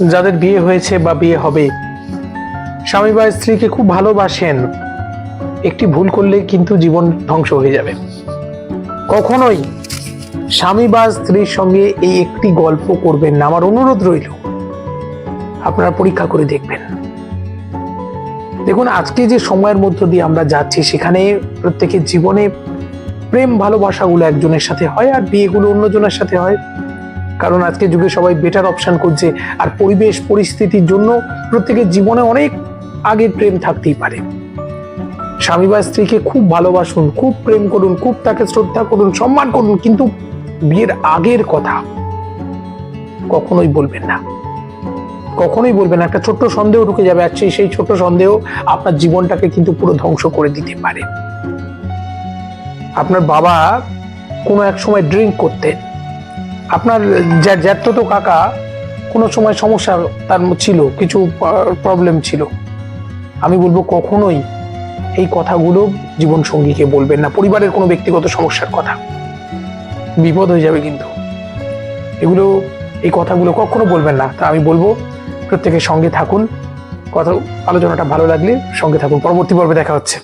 যাদের বিয়ে হয়েছে বা বিয়ে হবে। স্বামী বা স্ত্রীকে খুব ভালোবাসেন। একটি ভুল করলে কিন্তু জীবন ধ্বংস হয়ে যাবে। কখনোই স্বামী বা স্ত্রীর সঙ্গে এই একটি গল্প করবেন না। আমার অনুরোধ রইল, আপনারা পরীক্ষা করে দেখবেন। দেখুন, আজকে যে সময়ের মধ্য দিয়ে আমরা যাচ্ছি, সেখানে প্রত্যেকের জীবনে প্রেম, ভালোবাসাগুলো একজনের সাথে হয় আর বিয়েগুলো অন্যজনের সাথে হয়। কারণ আজকে যুগে সবাই বেটার অপশন করছে আর পরিবেশ, পরিস্থিতির জন্য প্রত্যেকের জীবনে অনেক আগের প্রেম থাকতেই পারে। স্বামী বা স্ত্রীকে খুব ভালোবাসুন, খুব প্রেম করুন, খুব তাকে শ্রদ্ধা করুন, সম্মান করুন, কিন্তু বিয়ের আগের কথা কখনোই বলবেন না। কখনোই বলবেন একটা ছোট্ট সন্দেহ ঢুকে যাবে, আর সেই ছোট্ট সন্দেহ আপনার জীবনটাকে কিন্তু পুরো ধ্বংস করে দিতে পারে। আপনার বাবা কোনো এক সময় ড্রিঙ্ক করতেন। আপনার জ্যাঠতো কাকা, কোনো সময় সমস্যা তার ছিল, কিছু প্রবলেম ছিল। আমি বলব কখনোই এই কথাগুলো জীবন সঙ্গীকে বলবেন না। পরিবারের কোনো ব্যক্তিগত সমস্যার কথা। বিপদ হয়ে যাবে কিন্তু। এগুলো, এই কথাগুলো কখনো বলবেন না। তা আমি বলব, প্রত্যেকের সঙ্গে থাকুন। কথা, আলোচনাটা ভালো লাগলে সঙ্গে থাকুন। পরবর্তী পর্বে দেখা হচ্ছে।